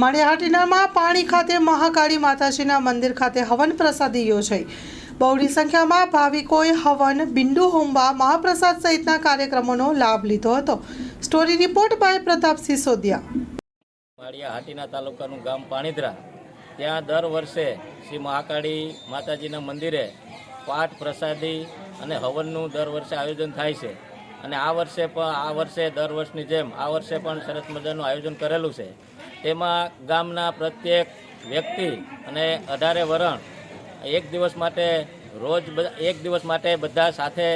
માળિયાહાટીનામાં પાણી ખાતે મહાકાળી માતાજીના મંદિર ખાતે હવન પ્રસાદી યોજાઈ. બહોળી સંખ્યામાં ભાવિકોએ હવન, બિંદુ હોમવા, મહાપ્રસાદ સહિતના કાર્યક્રમોનો લાભ લીધો હતો. Story report by Pratap Sisodia. Maliya Hatina તાલુકાનું ગામ પાણીધરા ત્યાં દર વર્ષે શ્રી મહાકાળી માતાજીના મંદિરે પાઠ પ્રસાદી અને હવનનું દર વર્ષે આયોજન થાય છે. અને આ વર્ષે પણ, આ વર્ષે દર વર્ષની જેમ, આ વર્ષે પણ સરસ મજાનું આયોજન કરેલું છે. તેમાં ગામના પ્રત્યેક વ્યક્તિ અને અઢારે વરણ એક દિવસ માટે રોજ એક દિવસ માટે બધા સાથે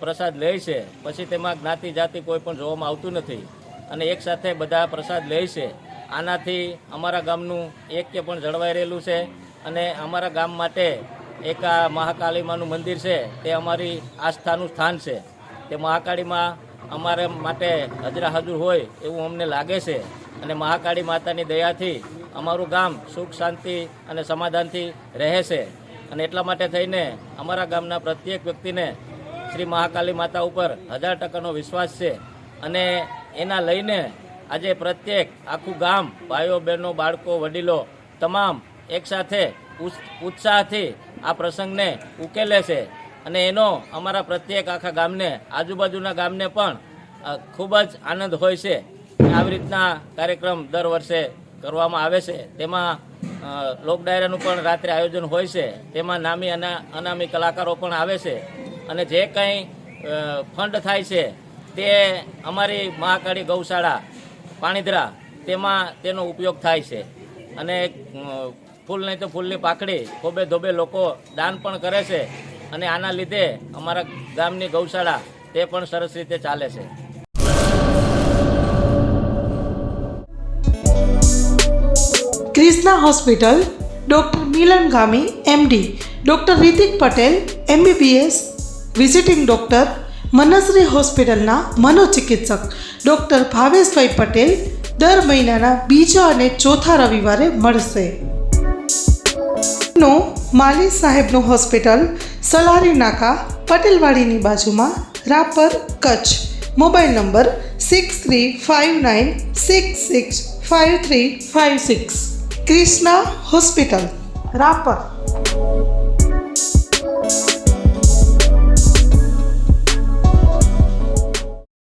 પ્રસાદ લે છે. પછી તેમાં જ્ઞાતિ જાતિ કોઈ પણ જોવામાં આવતું નથી. અને એક સાથે બધા પ્રસાદ લે છે. આનાથી અમારા ગામનું એક્ય પણ જળવાઈ રહેલું છે અને અમારા ગામ માટે એક આ મહાકાળીમાનું મંદિર છે તે અમારી આસ્થાનું સ્થાન છે. તે મહાકાળીમાં અમારે માટે હજરા હાજર હોય એવું અમને લાગે છે. અને મહાકાળી માતાની દયાથી અમારું ગામ સુખ, શાંતિ અને સમાધાનથી રહે છે અને એટલા માટે થઈને અમારા ગામના પ્રત્યેક વ્યક્તિને શ્રી મહાકાલી માતા ઉપર હજાર ટકાનો વિશ્વાસ છે. અને એના લઈને આજે પ્રત્યેક આખું ગામ, ભાઈઓ, બહેનો, બાળકો, વડીલો તમામ એકસાથે ઉત્સ- ઉત્સાહથી આ પ્રસંગને ઉકેલે છે. અને એનો અમારા પ્રત્યેક આખા ગામને, આજુબાજુના ગામને પણ ખૂબ જ આનંદ હોય છે. આવી રીતના કાર્યક્રમ દર વર્ષે કરવામાં આવે છે. તેમાં લોક ડાયરાનું પણ રાત્રે આયોજન હોય છે. તેમાં નામી અને અનામી કલાકારો પણ આવે છે. અને જે કંઈ ફંડ થાય છે, તે અમારી મહાકાળી ગૌશાળા, પાણીધરા, તેમાં તેનો ઉપયોગ થાય છે. અને ફૂલ નહીં તો ફૂલની પાકડી, ખોબે ધોબે લોકો દાન પણ કરે છે. અને આના લીધે અમારા ગામની ગૌશાળા તે પણ સરસ રીતે ચાલે છે. Krishna hospital doctor Milan Gami MD doctor Ritik Patel MBBS visiting doctor Manshree હોસ્પિટલના મનોચિકિત્સક, ડૉક્ટર ભાવેશભાઈ પટેલ દર મહિનાના બીજા અને ચોથા રવિવારે મળશે. નો માલી સાહેબનું હોસ્પિટલ સલારી નાકા પટેલવાડીની બાજુમાં Rapar Kutch. Mobile number six three five nine six six five three five six Krishna hospital Rapar.